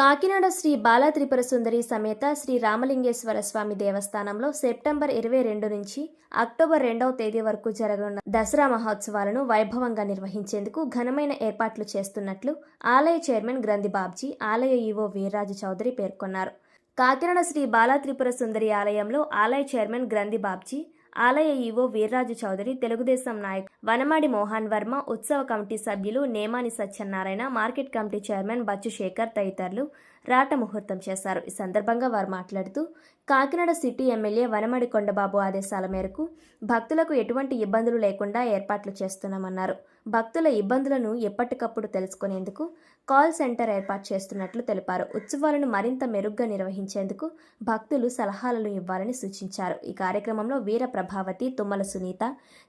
కాకినాడ శ్రీ బాలా త్రిపుర సుందరి సమేత శ్రీ రామలింగేశ్వర స్వామి దేవస్థానంలో సెప్టెంబర్ ఇరవై రెండు నుంచి అక్టోబర్ రెండవ తేదీ వరకు జరగనున్న దసరా మహోత్సవాలను వైభవంగా నిర్వహించేందుకు ఘనమైన ఏర్పాట్లు చేస్తున్నట్లు ఆలయ చైర్మన్ గ్రంథి బాబ్జీ ఆలయ ఈవో వీర్రాజు చౌదరి పేర్కొన్నారు. కాకినాడ శ్రీ బాలా త్రిపుర సుందరి ఆలయంలో ఆలయ చైర్మన్ గ్రంథి బాబ్జీ ఆలయ ఈవో వీర్రాజు చౌదరి తెలుగుదేశం నాయక్ వనమాడి మోహన్ వర్మ ఉత్సవ కమిటీ సభ్యులు Nemani Satyanarayana market committee chairman Bachchu Sekhar తదితరులు రాట ముహూర్తం చేశారు. ఈ సందర్భంగా వారు మాట్లాడుతూ కాకినాడ సిటీ ఎమ్మెల్యే వనమడి కొండబాబు ఆదేశాల మేరకు భక్తులకు ఎటువంటి ఇబ్బందులు లేకుండా ఏర్పాట్లు చేస్తున్నామన్నారు. భక్తుల ఇబ్బందులను ఎప్పటికప్పుడు తెలుసుకునేందుకు కాల్ సెంటర్ ఏర్పాటు చేస్తున్నట్లు తెలిపారు. ఉత్సవాలను మరింత మెరుగ్గా నిర్వహించేందుకు భక్తులు సలహాలను ఇవ్వాలని సూచించారు. ఈ కార్యక్రమంలో వీర ప్రభావతి తుమ్మల సునీత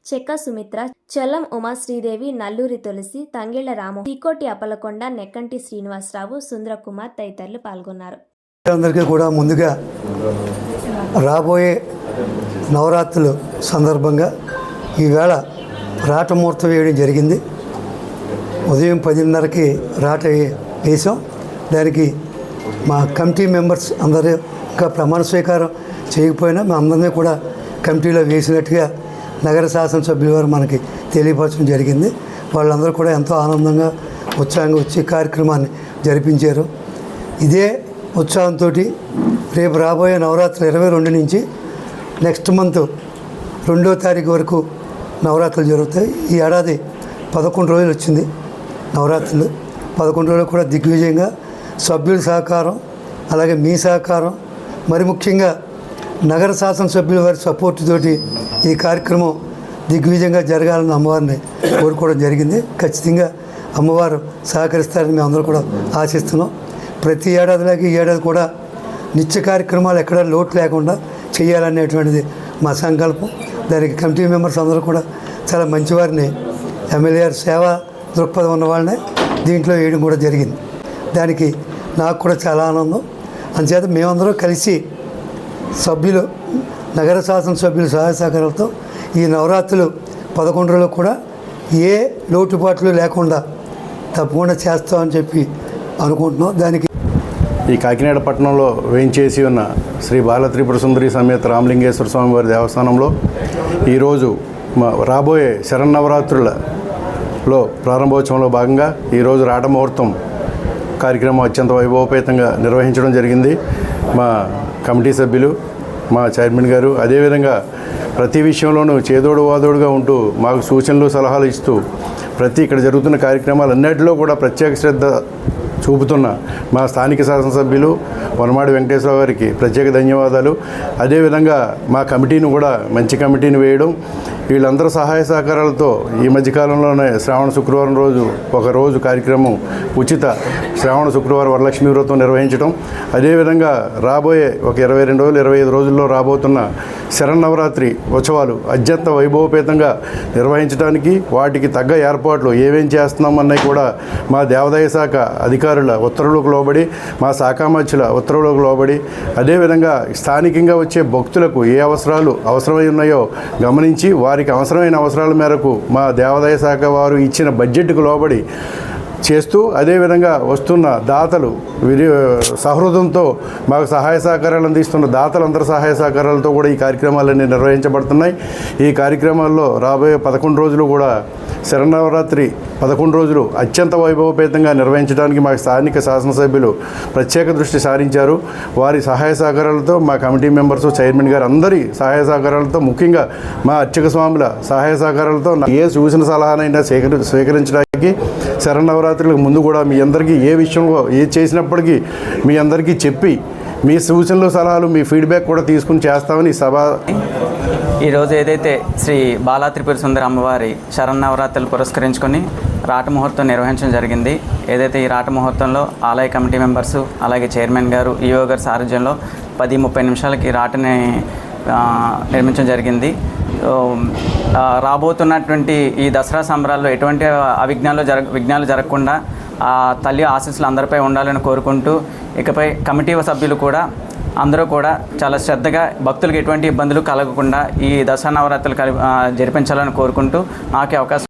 చెక్క సుమిత్ర చల్లం ఉమాశ్రీదేవి నల్లూరి తులసి తంగిళ్ళ రాము తీకోటి అప్పలకొండ నెక్కంటి శ్రీనివాసరావు సుందరకుమార్ తదితరులు పాల్గొన్నారు. అందరికీ కూడా ముందుగా రాబోయే నవరాత్రులు సందర్భంగా ఈవేళ రాటముహూర్తం వేయడం జరిగింది. ఉదయం పదిన్నరకి రాట వేసాం దానికి మా కమిటీ మెంబర్స్ అందరూ ఇంకా ప్రమాణ స్వీకారం చేయకపోయినా మా అందరినీ కూడా కమిటీలో వేసినట్టుగా నగర శాసనసభ్యుల వారు మనకి తెలియపరచడం జరిగింది. వాళ్ళందరూ కూడా ఎంతో ఆనందంగా ఉత్సాహంగా వచ్చి కార్యక్రమాన్ని జరిపించారు. ఇదే ఉత్సాహంతో రేపు రాబోయే నవరాత్రులు ఇరవై రెండు నుంచి నెక్స్ట్ మంత్ రెండో తారీఖు వరకు నవరాత్రులు జరుగుతాయి. ఈ ఏడాది పదకొండు రోజులు వచ్చింది నవరాత్రులు. పదకొండు రోజులు కూడా దిగ్విజయంగా సభ్యుల సహకారం అలాగే మీ సహకారం మరి ముఖ్యంగా నగర శాసనసభ్యుల వారి సపోర్ట్ తోటి ఈ కార్యక్రమం దిగ్విజయంగా జరగాలని అమ్మవారిని కోరుకోవడం జరిగింది. ఖచ్చితంగా అమ్మవారు సహకరిస్తారని మేము అందరూ కూడా ఆశిస్తున్నాం. ప్రతి ఏడాదిలాగే ఈ ఏడాది కూడా నిత్య కార్యక్రమాలు ఎక్కడ లోటు లేకుండా చేయాలనేటువంటిది మా సంకల్పం. దానికి కమిటీ మెంబర్స్ అందరూ కూడా చాలా మంచివారిని ఎమ్మెల్యే గారి సేవా దృక్పథం ఉన్న వాళ్ళనే దీంట్లో వేయడం కూడా జరిగింది. దానికి నాకు కూడా చాలా ఆనందం. అందుచేత మేమందరం కలిసి సభ్యులు నగర శాసన సభ్యులు సహాయ సహకారాలతో ఈ నవరాత్రులు పదకొండు రోజులు కూడా ఏ లోటుపాట్లు లేకుండా తప్పకుండా చేస్తామని చెప్పి అనుకుంటున్నాం. దానికి ఈ కాకినాడ పట్టణంలో వేయించేసి ఉన్న శ్రీ బాలత్రిపుర సుందరి సమేత రామలింగేశ్వర స్వామి వారి దేవస్థానంలో ఈరోజు మా రాబోయే శరన్నవరాత్రులలో ప్రారంభోత్సవంలో భాగంగా ఈరోజు రాటముహూర్తం కార్యక్రమం అత్యంత వైభవపేతంగా నిర్వహించడం జరిగింది. మా కమిటీ సభ్యులు మా చైర్మన్ గారు అదేవిధంగా ప్రతి విషయంలోనూ చేదోడు వాదోడుగా ఉంటూ మాకు సూచనలు సలహాలు ఇస్తూ ప్రతి ఇక్కడ జరుగుతున్న కార్యక్రమాలన్నిటిలో కూడా ప్రత్యేక శ్రద్ధ చూపుతున్న మా స్థానిక శాసనసభ్యులు వనమాడి వెంకటేశ్వర గారికి ప్రత్యేక ధన్యవాదాలు. అదేవిధంగా మా కమిటీని కూడా మంచి కమిటీని వేయడం వీళ్ళందరూ సహాయ సహకారాలతో ఈ మధ్యకాలంలోనే శ్రావణ శుక్రవారం రోజు ఒక రోజు కార్యక్రమం ఉచిత శ్రావణ శుక్రవారం వరలక్ష్మి వ్రతం నిర్వహించడం అదేవిధంగా రాబోయే ఒక ఇరవై రెండు రోజులు ఇరవై ఐదు రోజుల్లో రాబోతున్న శరన్నవరాత్రి ఉత్సవాలు అత్యంత వైభవపేతంగా నిర్వహించడానికి వాటికి తగ్గ ఏర్పాట్లు ఏమేం చేస్తున్నామన్నవి కూడా మా దేవాదాయ శాఖ అధికారుల ఉత్తర్వులకు లోబడి మా శాఖామధ్యుల ఉత్తర్వులకు లోబడి అదేవిధంగా స్థానికంగా వచ్చే భక్తులకు ఏ అవసరాలు అవసరమై ఉన్నాయో గమనించి వారికి అవసరమైన అవసరాల మేరకు మా దేవాదాయ శాఖ వారు ఇచ్చిన బడ్జెట్కు లోబడి చేస్తూ అదేవిధంగా వస్తున్న దాతలు విరి సహృదంతో మాకు సహాయ సహకారాలు అందిస్తున్న దాతలందరి సహాయ సహకారాలతో కూడా ఈ కార్యక్రమాలన్నీ నిర్వహించబడుతున్నాయి. ఈ కార్యక్రమాల్లో రాబోయే పదకొండు రోజులు కూడా శరణవరాత్రి పదకొండు రోజులు అత్యంత వైభవపేతంగా నిర్వహించడానికి మా స్థానిక శాసనసభ్యులు ప్రత్యేక దృష్టి సారించారు. వారి సహాయ సహకారాలతో మా కమిటీ మెంబర్స్ చైర్మన్ గారు అందరి సహాయ సహకారాలతో ముఖ్యంగా మా అర్చక స్వాముల సహాయ సహకారాలతో ఏ సూచన సలహానైనా స్వీకరి స్వీకరించడానికి శివరాత్రులకు ముందు కూడా మీ అందరికీ ఏ విషయంలో ఏ చేసినప్పటికీ మీ అందరికీ చెప్పి మీ సూచనలు సలహాలు మీ ఫీడ్బ్యాక్ కూడా తీసుకుని చేస్తామని సభ ఈరోజు ఏదైతే శ్రీ బాలా త్రిపుర సుందరి అమ్మవారి శరన్నవరాత్రులు పురస్కరించుకొని రాట ముహూర్తం నిర్వహించడం జరిగింది. ఏదైతే ఈ రాట ముహూర్తంలో ఆలయ కమిటీ మెంబర్స్ అలాగే చైర్మన్ గారు ఈఓ గారి సారథ్యంలో పది ముప్పై నిమిషాలకి రాటని నిర్మించడం జరిగింది. రాబోతున్నటువంటి ఈ దసరా సంబరాల్లో ఎటువంటి అవిఘ్నాలు జరగ విఘ్నాలు జరగకుండా ఆ తల్లి ఆశీస్సులు అందరిపై ఉండాలని కోరుకుంటూ ఇకపై కమిటీ సభ్యులు కూడా అందరూ కూడా చాలా శ్రద్ధగా భక్తులకు ఎటువంటి ఇబ్బందులు కలగకుండా ఈ దసరా నవరాత్రులు కలిపి జరిపించాలని కోరుకుంటూ నాకు అవకాశం